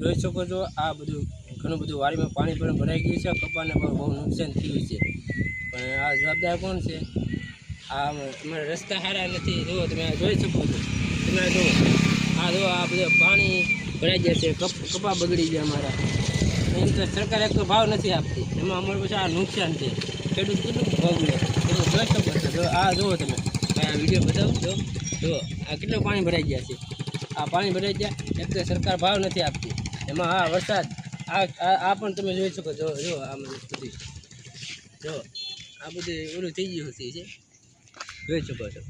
જોઈ શકો છો, આ બધું ઘણું બધું વાડીમાં પાણી પણ ભરાઈ ગયું છે, કપાને પણ બહુ નુકસાન થયું છે. પણ આ જવાબદાર કોણ છે? આ તમારા રસ્તા સારા નથી, જુઓ તમે જોઈ શકો છો. તમે જુઓ. આ જુઓ, આ બધું પાણી ભરાઈ ગયા છે, કપ, કપા બગડી ગયા અમારા એમ તો સરકાર એક તો ભાવ નથી આપતી. એમાં અમારું પછી આ નુકસાન છે. ખેડૂત કેટલું ભોગવે તમે જોઈ શકો છો. જો, આ જુઓ તમે. આ વીડિયો બતાવું, જો. જુઓ, આ કેટલું પાણી ભરાઈ ગયા છે. આ પાણી ભરાઈ ગયા, એક તો સરકાર ભાવ નથી આપતી. એમાં હા વરસાદ આ આ પણ તમે જોઈ શકો છો જો આ બધી જો આ બધી ઓલું થઈ ગયું છે છે જોઈ શકો છો.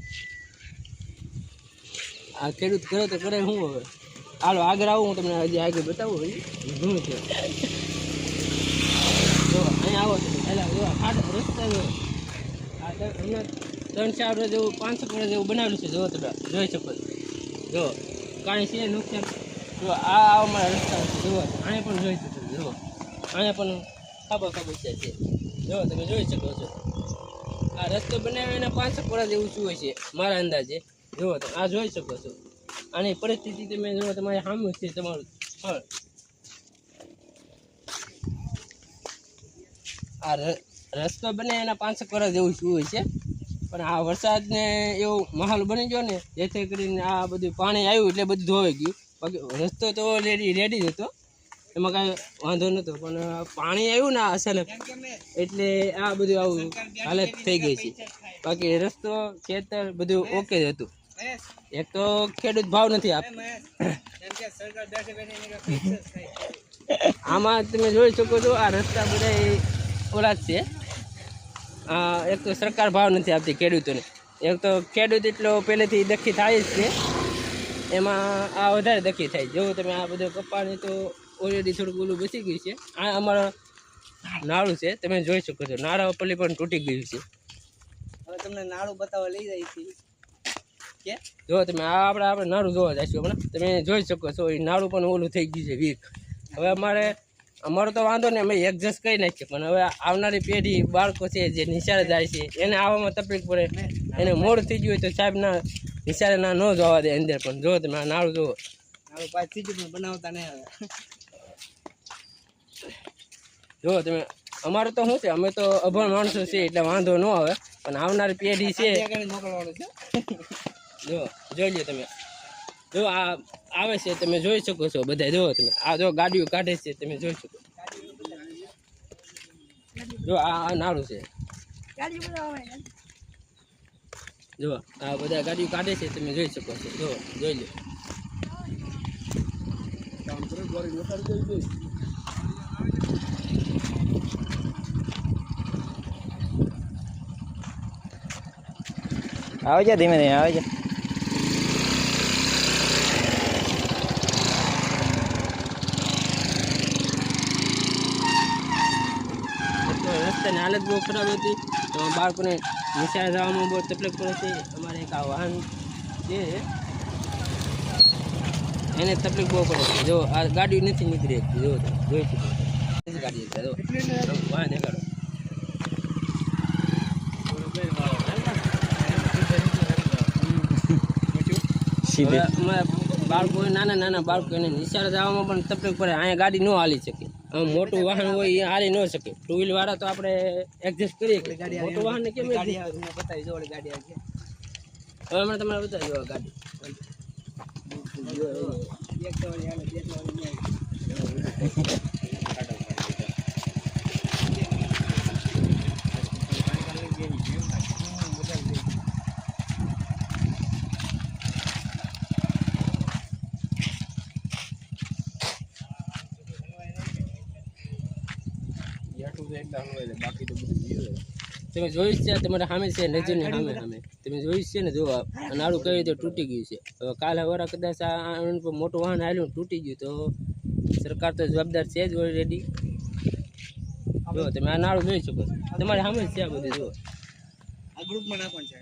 આ ખેડૂત કરે તો કરે શું હવે? હાલો આગળ આવું હું તમને હજી આગળ બતાવું હજી. ઘણું છે. જો અહીંયા આવો તમે. પહેલાં જો આ રસ્તા જો આ હમણાં ત્રણ ચાર જેવું પાંચસો વર્ષ જેવું બનાવેલું છે જો તમે જોઈ શકો છો. જો કાંઈ છે નુકસાન? જો આ અમારા રસ્તા જુઓ અહીંયા પણ જોઈ શકો જુઓ અહીંયા પણ ખાબા છે જો. તમે જોઈ શકો છો. આ રસ્તો બનાવ્યો એના પાંચસો વર્ષ જેવું શું છે? મારા અંદાજે. જુઓ, તમે આ જોઈ શકો છો. આની પરિસ્થિતિ તમે જુઓ, તમારે સામે છે તમારું. ફળ આ રસ્તો બને એના પાંચસો વર્ષ જેવું શું હોય છે? પણ આ વરસાદને એવો માહોલ બની ગયો ને, જેથી કરીને આ બધું પાણી આવ્યું એટલે બધું ધોવાઈ ગયું. રસ્તો તો રેડી રેડી જ હતો. એમાં કાંઈ વાંધો નહોતો પણ પાણી આવ્યું ને અચાનક, એટલે આ બધું આવું હાલત થઈ ગઈ છે. બાકી રસ્તો, ખેતર બધું ઓકે જ હતું. એક તો ખેડૂત ભાવ નથી આપતો આમાં તમે જોઈ શકો છો, આ રસ્તા બધા ઓલા જ છે. એક તો સરકાર ભાવ નથી આપતી ખેડૂતોને. એક તો ખેડૂત એટલો પહેલેથી દખી થાય જ છે. એમાં આ વધારે દખી થાય. જેવું તમે આ બધું કપાણી તો ઓલરેડી થોડુંક ઓલું બચી ગયું છે. આ અમારા નાળું છે તમે જોઈ શકો છો. નાળા પલ્લી પણ તૂટી ગયું છે. હવે તમને નાળું બતાવવા લઈ જાય છે. કે? જો તમે આ આપણે આપણે નાળું જોવા જઈશું હમણાં. તમે જોઈ શકો છો એ નાળું પણ ઓલું થઈ ગયું છે વીક. હવે અમારે અમારો તો વાંધો નહીં અમે એડજસ્ટ કરી નાખીએ. પણ હવે આવનારી પેઢી બાળકો છે જે નિશાળે જાય છે એને આવવામાં તકલીફ પડે. એને મોડ થઈ ગયું હોય તો સાહેબ ના નિશાળે ના ન જોવા દે અંદર પણ જો તમે આ નાળું જુઓ. નાળું પાછી પણ બનાવતા નહીં આવે જો તમે અમારે તો શું છે અમે તો અભણ માણસો છીએ એટલે વાંધો ન આવે પણ આવનારી પેઢી છે. જો જોઈ લો તમે. જો આ આવે છે તમે જોઈ શકો છો બધા જો તમે આ જો ગાડીઓ કાઢે છે તમે જોઈ શકો. જો આ આ નાળું છે. જો, આ બધા ગાડીઓ કાઢે છે, તમે જોઈ શકો છો. જો, જોઈ લો. આવે છે ધીમે ધીમે આવે જા એક તો રસ્તાની હાલત બહુ ખરાબ હતી. તો બાળકોને નિશાળે જવામાં બહુ તકલીફ પડે છે. અમારે એક આ વાહન છે. એને તકલીફ બહુ પડે છે. જો આ ગાડી નથી નીકળી જો જોઈ શકો ગાડી વાહન અમારા બાળકો નાના નાના બાળકો એને નિશાળે જવામાં પણ તકલીફ પડે. અહીંયા ગાડી ન હાલી શકે. મોટું વાહન હોય એ હારી ન શકે. ટુ વ્હીલ વાળા તો આપણે એડજસ્ટ કરીએ. કે મોટું વાહન કેમ ગાડી આવે હું બતાવી જોડે ગાડી આવે હવે હમણાં તમારે બતાવી જોવા ગાડી. એક તમે જોયું છે, તમારા સામે છે, નજરની સામે સામે તમે જોયું છે ને, જો નાળું કઈ રીતે તૂટી ગયું છે. હવે કાલે વરા કદાચ આ મોટું વાહન આવ્યું તૂટી ગયું, તો સરકાર તો જવાબદાર છે જ ઓલરેડી જો, તમે આ નાળું જોઈ શકો તમારે સામે છે આ બધું, જો. આ ગ્રુપમાં નાખવાનું છે.